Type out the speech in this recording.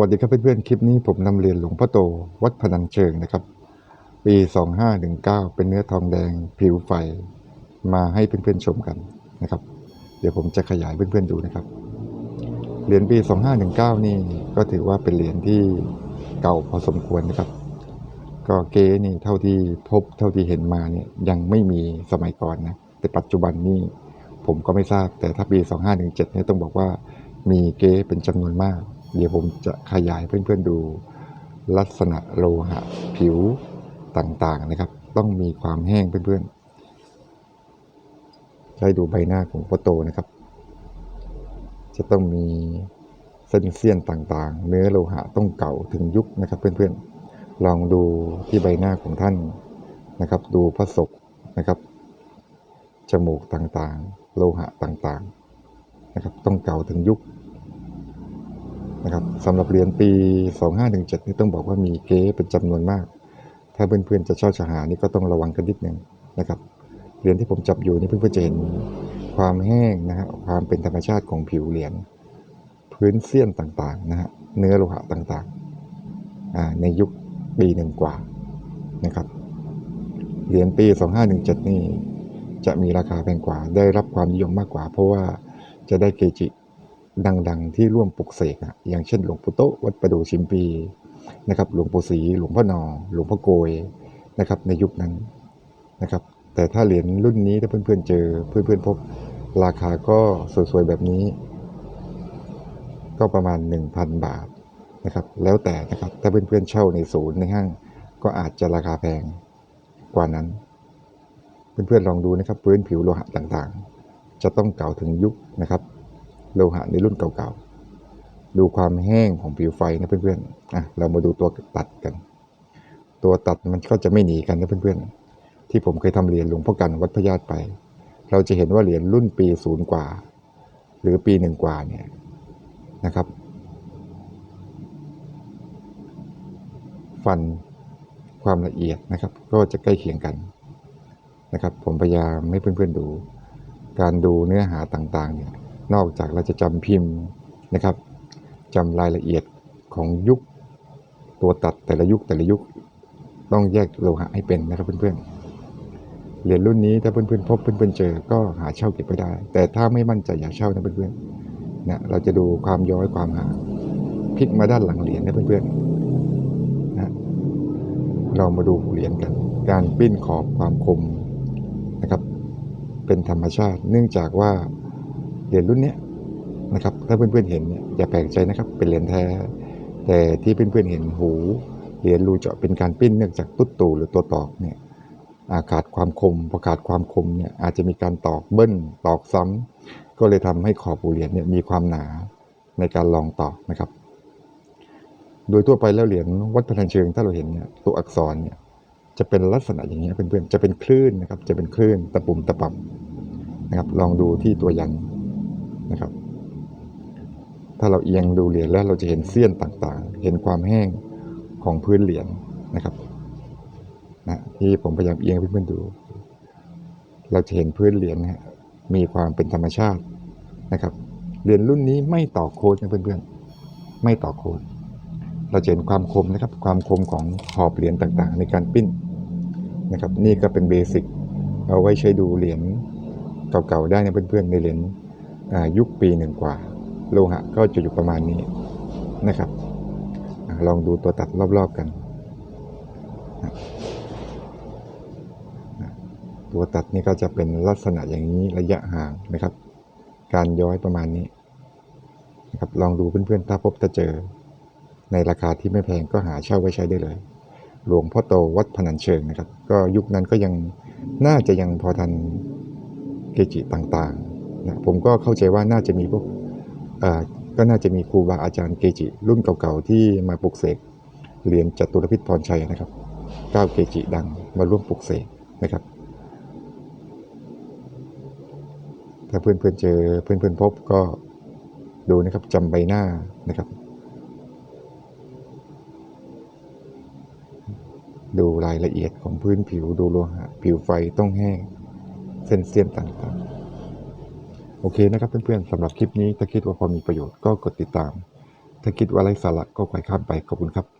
วัสดีครับเพื่อนๆ คลิปนี้ผมนำเรียนหลวงพ่อโต วัดพนัญเชิงนะครับ ปี 2519 เป็นเนื้อทองแดงผิวไฟมาให้เพื่อนๆชมกันนะครับ เดี๋ยวผมจะขยายเพื่อนๆดูนะครับ เหรียญปี 2519 นี่ก็ถือว่าเป็นเหรียญที่เก่าพอสมควรนะครับ ก็เก๊นี่เท่าที่พบเท่าที่เห็นมาเนี่ยยังไม่มีสมัยก่อนนะแต่ปัจจุบันนี่ผมก็ไม่ทราบแต่ถ้าปี 2517เนี่ยต้องบอกว่ามีเก๊เป็นจำนวนมาก เดี๋ยวผมจะขยายเพื่อนๆดูลักษณะโลหะผิวต่างๆนะครับ ต้องมีความแห้งเพื่อนๆให้ดูใบหน้าของพ่อโตนะครับ จะต้องมีเส้นเสี้ยนต่างๆ เนื้อโลหะต้องเก่าถึงยุคนะครับ เพื่อนๆ ลองดูที่ใบหน้าของท่านนะครับ ดูพระศกนะครับจมูกต่างๆ โลหะต่างๆ นะครับ ต้องเก่าถึงยุค นะครับสำหรับเหรียญปี 2517 นี่ต้องบอกว่ามีเก๊เป็นจำนวนมาก ถ้าเพื่อนๆจะเช่าจะหานี่ก็ต้องระวังกันนิดนึงนะครับเหรียญที่ผมจับอยู่นี่เพื่อนๆจะเห็นความแห้งนะฮะความเป็นธรรมชาติของผิวเหรียญพื้นเสี้ยนต่างๆนะฮะเนื้อโลหะต่างๆในยุคปีหนึ่งกว่านะครับเหรียญปี 2517 นี่จะมีราคาแพงกว่าได้รับความนิยมมากกว่า เพราะว่าจะได้เกจิ ดังๆ ที่ร่วมปลุกเสกอะอย่างเช่นหลวงปู่โตวัดประดูชิมปีนะครับหลวงปู่ศรีหลวงพ่อนอหลวงพ่อโกยนะครับในยุคนั้นนะครับแต่ถ้าเหรียญรุ่นนี้ถ้าเพื่อนๆเจอเพื่อนๆพบราคาก็สวยๆแบบนี้ ก็ประมาณ 1,000 บาทนะครับแล้วแต่นะครับถ้าเพื่อนๆเช่าในศูนย์ในห้างก็อาจจะราคาแพงกว่านั้น เพื่อนๆลองดูนะครับพื้นผิวโลหะต่างๆ จะต้องเก่าถึงยุคนะครับ โลหะในรุ่นเก่าๆ ดูความแห้งของผิวไฟนะเพื่อนๆอะเรามาดูตัวตัดกัน ตัวตัดมันก็จะไม่หนีกันนะเพื่อนๆ ที่ผมเคยทำเหรียญหลวงพ่อกันวัดพญาตไป เราจะเห็นว่าเหรียญรุ่นปีศูนย์กว่า หรือปีหนึ่งกว่าเนี่ยนะครับ ฟันความละเอียดนะครับ ก็จะใกล้เคียงกันนะครับ ผมพยายามให้เพื่อนๆดู การดูเนื้อหาต่างๆเนี่ย นอกจากเราจะจำพิมพ์นะครับจำรายละเอียดของยุคตัวตัดแต่ละยุคแต่ละยุคต้องแยกโลหะให้เป็นนะครับเพื่อนๆ เหรียญรุ่นนี้ถ้าเพื่อนๆพบเพื่อนๆเจอก็หาเช่าเก็บไปได้ แต่ถ้าไม่มั่นใจอย่าเช่านะเพื่อนๆเนี่ยเราจะดูความย้อยความหาพลิกมาด้านหลังเหรียญนะเพื่อนๆนะเรามาดูเหรียญกัน การปิ้นขอบความคมนะครับ เป็นธรรมชาติ เนื่องจากว่า เหรียญรุ่นนี้นะครับ ถ้าเพื่อนๆเห็นเนี่ยอย่าแปลกใจนะครับ เป็นเหรียญแท้ แต่ที่เพื่อนๆเห็นหูเหรียญรูเจาะเป็นการปิ้นเนื่องจากตุ๊ดตูหรือตัวตอกเนี่ยอาขาดความคมพอขาดความคมเนี่ยอาจจะมีการตอกเบิ้ลตอกซ้ำก็เลยทำให้ขอบหูเหรียญเนี่ยมีความหนาในการลองตอกนะครับ โดยทั่วไปแล้วเหรียญวัดพนัญเชิงถ้าเราเห็นเนี่ยตัวอักษรเนี่ยจะเป็นลักษณะอย่างนี้ยเพื่อนๆจะเป็นคลื่นนะครับ จะเป็นคลื่นตะปุ่มตะป่ำนะครับ ลองดูที่ตัวยัน นะครับ ถ้าเราเอียงดูเหรียญแล้วเราจะเห็นเสี้ยนต่างๆ เห็นความแห้งของพื้นเหรียญนะครับนะที่ผมพยายามเอียงให้เพื่อนๆดู เราจะเห็นพื้นเหรียญนะมีความเป็นธรรมชาตินะครับเหรียญรุ่นนี้ไม่ต่อโค้ดนะเพื่อนๆ ไม่ต่อโค้ดเราจะเห็นความคมนะครับ ความคมของขอบเหรียญต่างๆ ในการปิ้นนะครับ นี่ก็เป็นเบสิกเอาไว้ใช้ดูเหรียญเก่าๆได้นะเพื่อนๆในเหรียญ ยุคปีหนึ่งกว่า โลหะก็จะอยู่ประมาณนี้นะครับ ลองดูตัวตัดรอบๆกัน ตัวตัดนี่ก็จะเป็นลักษณะอย่างนี้ระยะห่างนะครับ การย้อยประมาณนี้นะครับลองดูเพื่อนๆ ถ้าพบถ้าเจอ ในราคาที่ไม่แพงก็หาเช่าไว้ใช้ได้เลย หลวงพ่อโตวัดพนัญเชิงนะครับ ก็ยุคนั้นก็ยังน่าจะยังพอทันเกจิต่างๆ ผมก็เข้าใจว่าน่าจะมีพวกก็น่าจะมีครูบาอาจารย์เกจิ รุ่นเก่าๆที่มาปลุกเสกเหรียญจตุรพิษพรชัยนะครับเก้าเกจิดังมาร่วมปลุกเสกนะครับ ถ้าเพื่อนๆเจอเพื่อนๆพบก็ดูนะครับจำใบหน้านะครับ ดูรายละเอียดของพื้นผิวดูโลหะผิวไฟต้องแห้ง เส้นเสี้ยนต่างๆ โอเคนะครับเพื่อนๆสำหรับคลิปนี้ถ้าคิดว่าพอมีประโยชน์ก็กดติดตาม ถ้าคิดว่าไร้สาระก็ปล่อยข้ามไปขอบคุณครับ